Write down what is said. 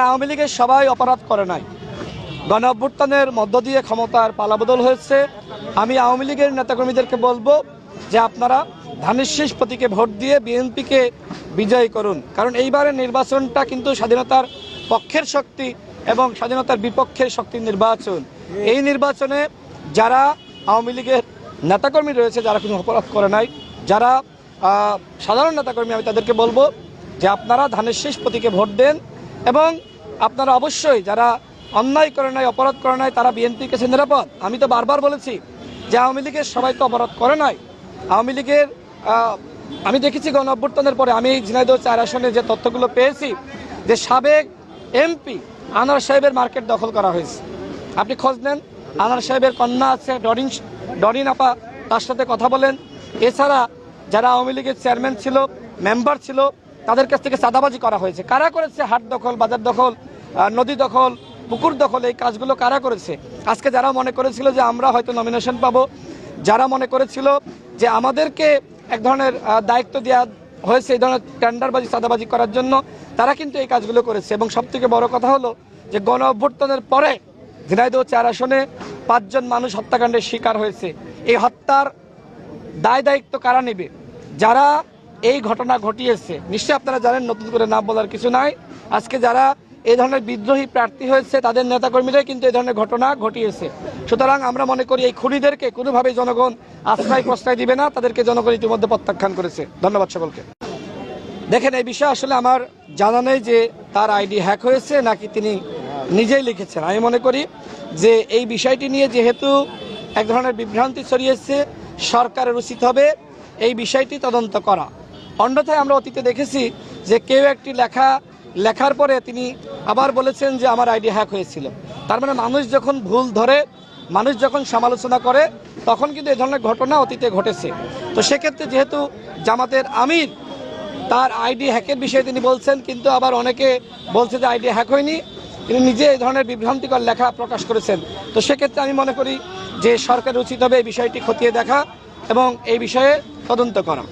আওয়ামী লীগের সবাই অপরাধ করে নাই। গণ অভ্যুত্থানের মধ্য দিয়ে ক্ষমতার পালাবদল হয়েছে। আমি আওয়ামী লীগের নেতাকর্মীদেরকে বলব যে আপনারা ধানের শেষ প্রতীকে ভোট দিয়ে বিএনপিকে বিজয়ী করুন। কারণ এইবারের নির্বাচনটা কিন্তু স্বাধীনতার পক্ষের শক্তি এবং স্বাধীনতার বিপক্ষের শক্তির নির্বাচন। এই নির্বাচনে যারা আওয়ামী লীগের নেতাকর্মী রয়েছে, যারা কোনো অপরাধ করে নাই, যারা সাধারণ নেতাকর্মী, আমি তাদেরকে বলব যে আপনারা ধানের শেষ প্রতীকে ভোট দেন। এবং আপনারা অবশ্যই যারা অন্যায় করে নাই, অপরাধ করে নাই, তারা বিএনপির কাছে নিরাপদ। আমি তো বারবার বলেছি যে আওয়ামী লীগের সবাই তো অপরাধ করে নাই। আওয়ামী লীগের আমি দেখেছি গণ অভ্যুত্থানের পরে আমি ঝিনাইদহ চার আসনে যে তথ্যগুলো পেয়েছি যে সাবেক এমপি আনার সাহেবের মার্কেট দখল করা হয়েছে। আপনি খোঁজ নেন, আনার সাহেবের কন্যা আছে, ডরিন ডরিন আপা, তার সাথে কথা বলেন। এছাড়া যারা আওয়ামী লীগের চেয়ারম্যান ছিল, মেম্বার ছিল তাদের কাছ থেকে চাঁদাবাজি করা হয়েছে। কারা করেছে? হাট দখল, বাজার দখল নদী দখল, পুকুর দখল, এই কাজগুলো কারা করেছে? আজকে যারা মনে করেছিল যে আমরা হয়তো নমিনেশন পাবো, যারা মনে করেছিল যে আমাদেরকে এক ধরনের দায়িত্ব দেওয়া হয়েছে এই ধরনের টেন্ডারবাজি চাঁদাবাজি করার জন্য, তারা কিন্তু এই কাজগুলো করেছে। এবং সব থেকে বড় কথা হলো যে গণ অভ্যুত্থানের পরে ঝিনাইদহ চার আসনে পাঁচজন মানুষ হত্যাকাণ্ডের শিকার হয়েছে। এই হত্যার দায় দায়িত্ব কারা নেবে? যারা এই ঘটনা ঘটিয়েছে। নিশ্চয়ই আপনারা জানেন, নতুন করে নাম বলার কিছু নাই। আজকে যারা এই ধরনের বিদ্রোহী প্রার্থী হয়েছে, তাদের নেতাকর্মীরাই কিন্তু এই ধরনের ঘটনা ঘটিয়েছে। সুতরাং আমরা মনে করি, এই খুনিদেরকে কোনোভাবেই জনগণ আশ্রয়, প্রশ্রয় দিবে না, তাদেরকে জনগণ ইতিমধ্যে প্রত্যাখ্যান করেছে। ধন্যবাদ সকলকে। দেখেন, এই বিষয়ে আসলে আমার জানা নেই যে তার আইডি হ্যাক হয়েছে নাকি তিনি নিজেই লিখেছেন। আমি মনে করি যে এই বিষয়টি নিয়ে যেহেতু এক ধরনের বিভ্রান্তি ছড়িয়েছে, সরকারের উচিত হবে এই বিষয়টি তদন্ত করা। অন্যথায় আমরা অতীতে দেখেছি যে কেউ একটি লেখা লেখার পরে তিনি আবার বলেছেন যে আমার আইডি হ্যাক হয়েছিল। তার মানে মানুষ যখন ভুল ধরে, মানুষ যখন সমালোচনা করে, তখন কিন্তু এই ধরনের ঘটনা অতীতে ঘটেছে। তো সেক্ষেত্রে যেহেতু জামাতের আমির, তার আইডি হ্যাকের বিষয়ে তিনি বলছেন, কিন্তু আবার অনেকে বলছে যে আইডি হ্যাক হয়নি। তিনি নিজে এই ধরনের বিভ্রান্তিকর লেখা প্রকাশ করেছেন। তো সেক্ষেত্রে আমি মনে করি যে সরকার উচিত হবে এই বিষয়টি খতিয়ে দেখা এবং এই বিষয়ে তদন্ত করা।